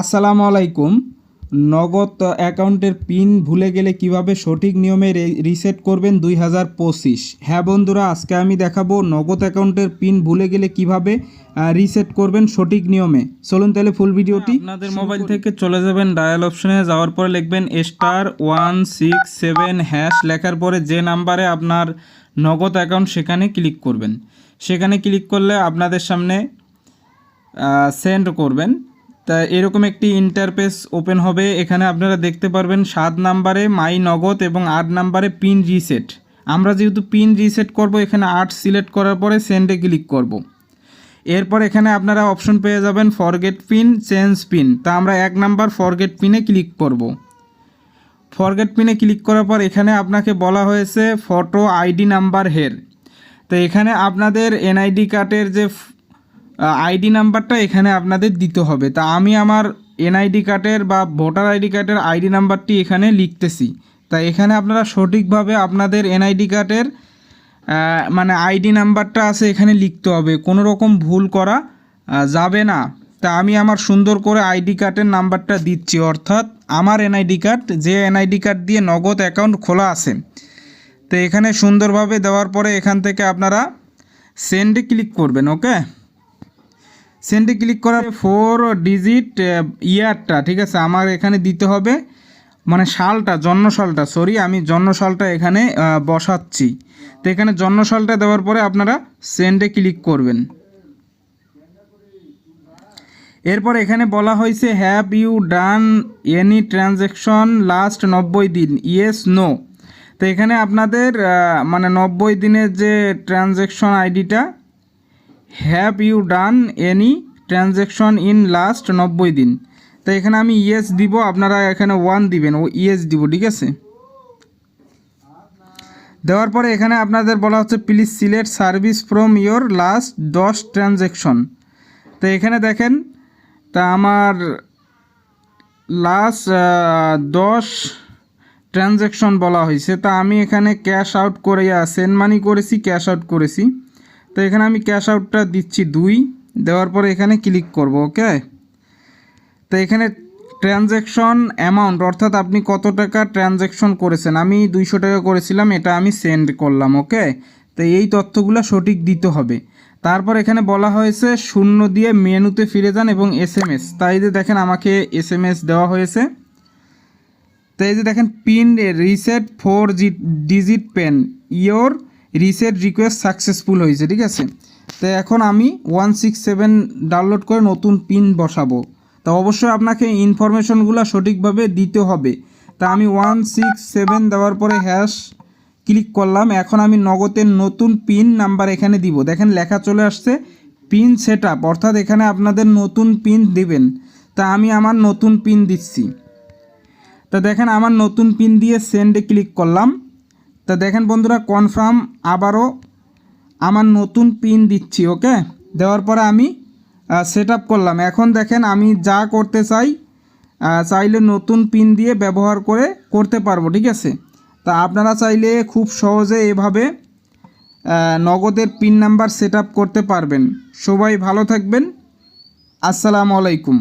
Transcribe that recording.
আসসালামু আলাইকুম। নগদ অ্যাকাউন্টের পিন ভুলে গেলে কীভাবে সঠিক নিয়মে রিসেট করবেন দুই হাজার পঁচিশ? হ্যাঁ বন্ধুরা আজকে আমি দেখাবো নগদ অ্যাকাউন্টের পিন ভুলে গেলে কীভাবে রিসেট করবেন সঠিক নিয়মে। চলুন তাহলে ফুল ভিডিওটি আপনাদের মোবাইল থেকে চলে যাবেন ডায়াল অপশনে যাওয়ার পরে লিখবেন star one six seven hash লেখার পরে যে নাম্বারে আপনার নগদ অ্যাকাউন্ট সেখানে ক্লিক করবেন। সেখানে ক্লিক করলে আপনাদের সামনে সেন্ড করবেন। তা এরকম একটি ইন্টারফেস ওপেন হবে। এখানে আপনারা দেখতে পারবেন সাত নাম্বারে মাই নগদ এবং আট নাম্বারে পিন রিসেট আমরা যেহেতু পিন রিসেট করব, এখানে আট সিলেক্ট করার পরে সেন্ডে ক্লিক করব। এরপর এখানে আপনারা অপশন পেয়ে যাবেন ফরগেট পিন চেঞ্জ পিন তা আমরা এক নাম্বার ফরগেট পিনে ক্লিক করব। ফরগেট পিনে ক্লিক করার পর এখানে আপনাকে বলা হয়েছে ফটো আইডি নাম্বার হের তো এখানে আপনাদের এনআইডি কার্ডের যে আইডি নাম্বারটা এখানে আপনাদের দিতে হবে। তা আমি আমার এনআইডি কার্ডের বা ভোটার আইডি কার্ডের আইডি নাম্বারটি এখানে লিখতেছি। তা এখানে আপনারা সঠিকভাবে আপনাদের এনআইডি কার্ডের মানে আইডি নাম্বারটা আছে এখানে লিখতে হবে। কোনো রকম ভুল করা যাবে না। তা আমি আমার সুন্দর করে আইডি কার্ডের নাম্বারটা দিচ্ছি। অর্থাৎ আমার এনআইডি কার্ড, যে এনআইডি কার্ড দিয়ে নগদ অ্যাকাউন্ট খোলা আছে। তো এখানে সুন্দরভাবে দেওয়ার পরে এখান থেকে আপনারা সেন্ডে ক্লিক করবেন, ওকে? সেন্ডে ক্লিক করার ফোর ডিজিট ইয়ারটা, ঠিক আছে? আমার এখানে দিতে হবে মানে সালটা জন্ম সালটা সরি, আমি জন্ম সালটা এখানে বসাচ্ছি। তো এখানে জন্ম সালটা দেওয়ার পরে আপনারা সেন্ডে ক্লিক করবেন। এরপর এখানে বলা হয়েছে have you done any transaction last নব্বই দিন? ইয়েস নো তো এখানে আপনাদের মানে নব্বই দিনের যে ট্রানজ্যাকশন আইডিটা have you done any transaction in last নব্বই দিন? তো এখানে আমি ইয়েস দিব, আপনারা এখানে ওয়ান দিবেন, ও ইয়েস দিব, ঠিক আছে? দেওয়ার পরে এখানে আপনাদের বলা হচ্ছে please select service from your last দশ ট্রানজ্যাকশন তো এখানে দেখেন, তা আমার লাস্ট দশ ট্রানজ্যাকশন বলা হয়েছে। তা আমি এখানে ক্যাশ আউট করে সেন্ড মানি করেছি ক্যাশ আউট করেছি। তো এখানে আমি ক্যাশ আউটটা দিচ্ছি দুই, দেওয়ার পরে এখানে ক্লিক করব ওকে তো এখানে ট্রানজ্যাকশন অ্যামাউন্ট অর্থাৎ আপনি কত টাকা ট্রানজ্যাকশন করেছেন, আমি দুইশো টাকা করেছিলাম, এটা আমি সেন্ড করলাম ওকে তো এই তথ্যগুলো সঠিক দিতে হবে। তারপর এখানে বলা হয়েছে শূন্য দিয়ে মেনুতে ফিরে যান এবং এস এম এস তাই যে দেখেন আমাকে এস এম এস দেওয়া হয়েছে। তো এই যে দেখেন pin reset four G digit pin your reset request successful হয়েছে, ঠিক আছে? তো এখন আমি ওয়ান সিক্স সেভেন ডাউনলোড করে নতুন পিন বসাবো। তো অবশ্যই আপনাকে ইনফরমেশনগুলো সঠিকভাবে দিতে হবে। তা আমি ওয়ান সিক্স সেভেন দেওয়ার পরে হ্যাশ ক্লিক করলাম। এখন আমি নগদের নতুন পিন নাম্বার এখানে দিব। দেখেন লেখা চলে আসছে পিন সেট আপ অর্থাৎ এখানে আপনাদের নতুন পিন দিবেন। তা আমি আমার নতুন পিন দিচ্ছি। তা দেখেন আমার নতুন পিন দিয়ে সেন্ডে ক্লিক করলাম। তা দেখেন বন্ধুরা কনফার্ম আবারও আমার নতুন পিন দিচ্ছি ওকে দেওয়ার পরে আমি সেট করলাম। এখন দেখেন আমি যা করতে চাই চাইলে নতুন পিন দিয়ে ব্যবহার করে করতে পারব, ঠিক আছে? তা আপনারা চাইলে খুব সহজে এভাবে নগদের পিন নাম্বার সেট করতে পারবেন। সবাই ভালো থাকবেন। আসসালামু আলাইকুম।